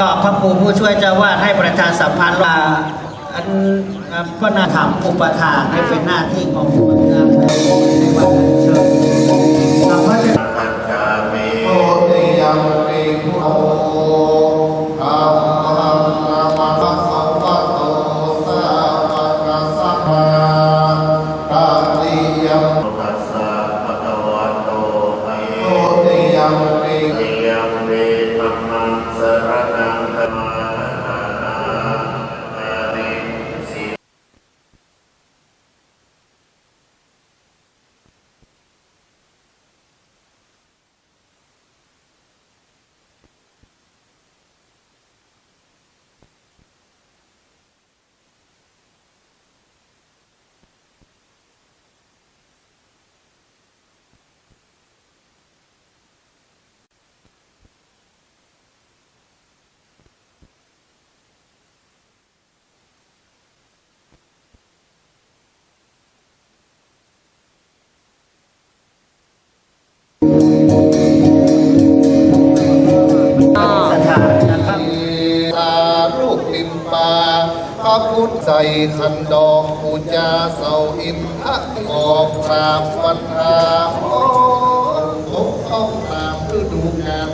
ก็พระครูผู้ช่วยเจ้าวาดให้ประชาสัมพันธ์ว่าอันก็น่าถามอุปถากให้เป็นหน้าที่ของผู้นะ ชุดใส่ขันดอกปูจาเสาอินทะออกกราบวันทาโอ้พบต้องตามฤดูกาล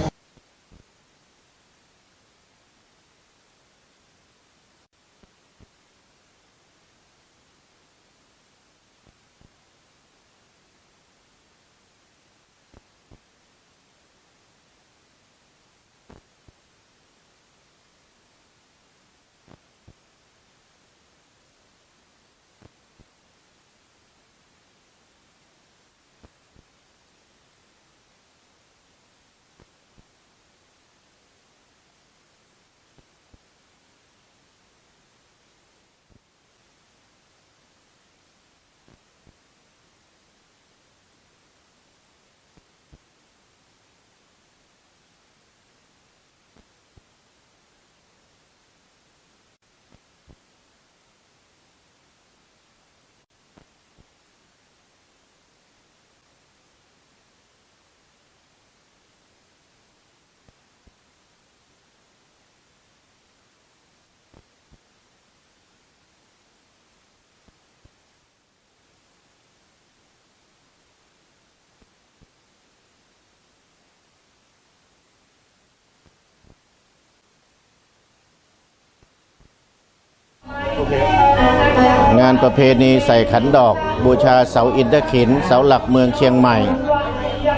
งานประเพณีใส่ขันดอก บูชาเสาอินทขิน เสาหลักเมืองเชียงใหม่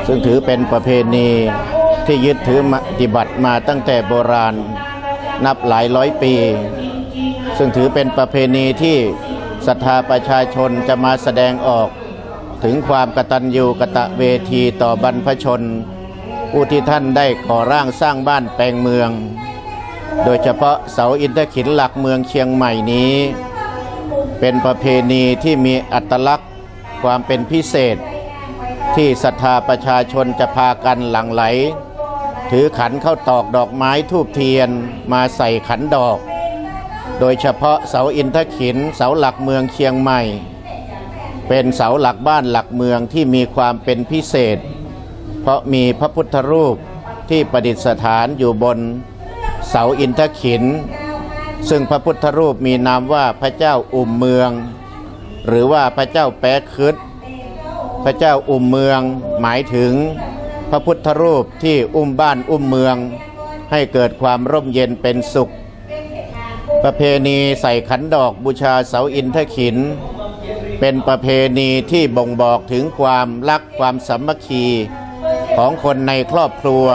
ซึ่งถือเป็นประเพณีที่ยึดถือปฏิบัติมาตั้งแต่โบราณนับหลายร้อยปี ซึ่งถือเป็นประเพณีที่ศรัทธาประชาชนจะมาแสดงออก ถึงความกตัญญูกะตะเวทีต่อบรรพชน ผู้ที่ท่านได้ก่อร่างสร้างบ้านแปลงเมือง โดยเฉพาะเสาอินทขินหลักเมืองเชียงใหม่นี้ เป็นประเพณีที่มีอัตลักษณ์ความเป็นพิเศษ ที่ศรัทธาประชาชนจะพากันหลั่งไหล ถือขันเข้าตอกดอกไม้ทูบเทียนมาใส่ขันดอก โดยเฉพาะเสาอินทขินเสาหลักเมืองเชียงใหม่ เป็นเสาหลักบ้านหลักเมืองที่มีความเป็นพิเศษ เพราะมีพระพุทธรูปที่ประดิษฐานอยู่บนเสาอินทขิน ซึ่งพระพุทธรูปมีนามว่าพระเจ้าอุ่มเมือง หรือว่าพระเจ้าแป๊ะคึดพระเจ้าอุ่มเมืองหมายถึงพระพุทธรูปที่อุ้มบ้านอุ้มเมือง ให้เกิดความร่มเย็นเป็นสุข ประเพณีใส่ขันดอกบูชาเสาอินทขิน เป็นประเพณีที่บ่งบอกถึงความรักความสามัคคีของคนในครอบครัว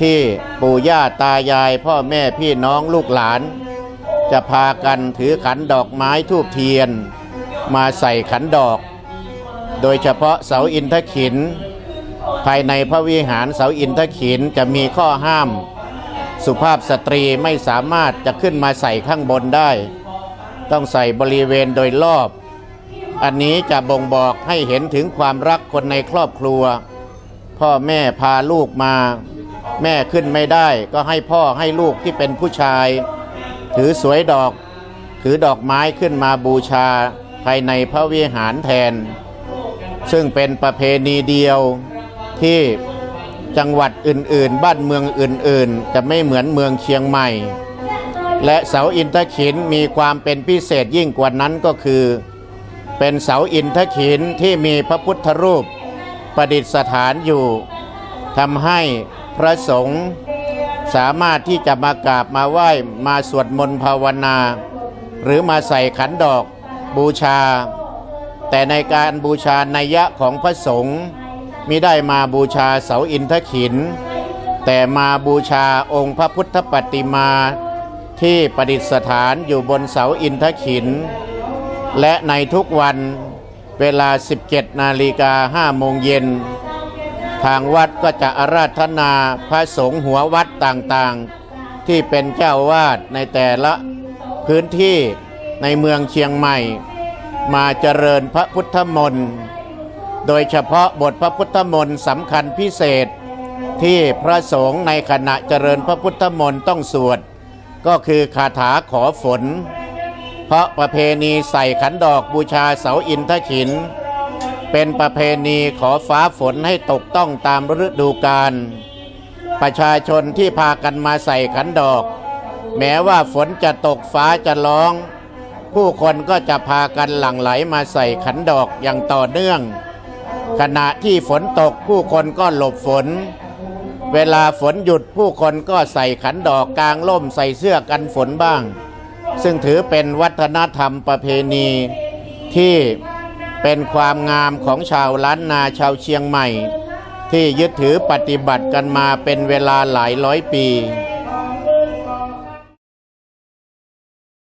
ที่ปู่ย่าตายายพ่อแม่พี่น้องลูกหลาน จะพากันถือขันดอกไม้ทูบเทียน มาใส่ขันดอก โดยเฉพาะเสาอินทขิน ภายในพระวิหารเสาอินทขินจะมีข้อห้าม สุภาพสตรีไม่สามารถจะขึ้นมาใส่ข้างบนได้ ต้องใส่บริเวณโดยรอบ อันนี้จะบ่งบอกให้เห็นถึงความรักคนในครอบครัว พ่อแม่พาลูกมา แม่ขึ้นไม่ได้ก็ให้พ่อให้ลูกที่เป็นผู้ชาย ถือสวยดอก ถือดอกไม้ขึ้นมาบูชาภายในพระวิหารแทน ซึ่งเป็นประเพณีเดียวที่จังหวัดอื่นๆ บ้านเมืองอื่นๆ จะไม่เหมือนเมืองเชียงใหม่ และเสาอินทขินมีความเป็นพิเศษยิ่งกว่านั้นก็คือ เป็นเสาอินทขินที่มีพระพุทธรูปประดิษฐานอยู่ทำให้พระสงฆ์ สามารถที่จะมากราบมาไหว้มาสวดมนต์ภาวนา หรือมาใส่ขันดอกบูชา แต่ในการบูชาในยยะของพระสงฆ์มิได้มาบูชาเสาอินทขิน แต่มาบูชาองค์พระพุทธปฏิมาที่ประดิษฐานอยู่บนเสาอินทขิน และในทุกวันเวลา 17 นาฬิกา5โมงเย็น ทางวัดก็จะอาราธนาพระสงฆ์หัววัดต่างๆ ที่เป็นเจ้าวาดในแต่ละพื้นที่ในเมืองเชียงใหม่ มาเจริญพระพุทธมนต์โดยเฉพาะบทพระพุทธมนต์สำคัญพิเศษ ที่พระสงฆ์ในขณะเจริญพระพุทธมนต์ต้องสวด ก็คือคาถาขอฝน เพราะประเพณีใส่ขันดอกบูชาเสาอินทขิน เป็นประเพณีขอฟ้าฝนให้ตกต้องตามฤดูกาลประชาชนที่พากันมาใส่ขันดอก แม้ว่าฝนจะตกฟ้าจะร้อง ผู้คนก็จะพากันหลั่งไหลมาใส่ขันดอกอย่างต่อเนื่อง ขณะที่ฝนตกผู้คนก็หลบฝน เวลาฝนหยุดผู้คนก็ใส่ขันดอกกลางล่มใส่เสื้อกันฝนบ้าง ซึ่งถือเป็นวัฒนธรรมประเพณีที่ เป็นความงามของชาวล้านนาชาวเชียงใหม่ ที่ยึดถือปฏิบัติกันมาเป็นเวลาหลายร้อยปี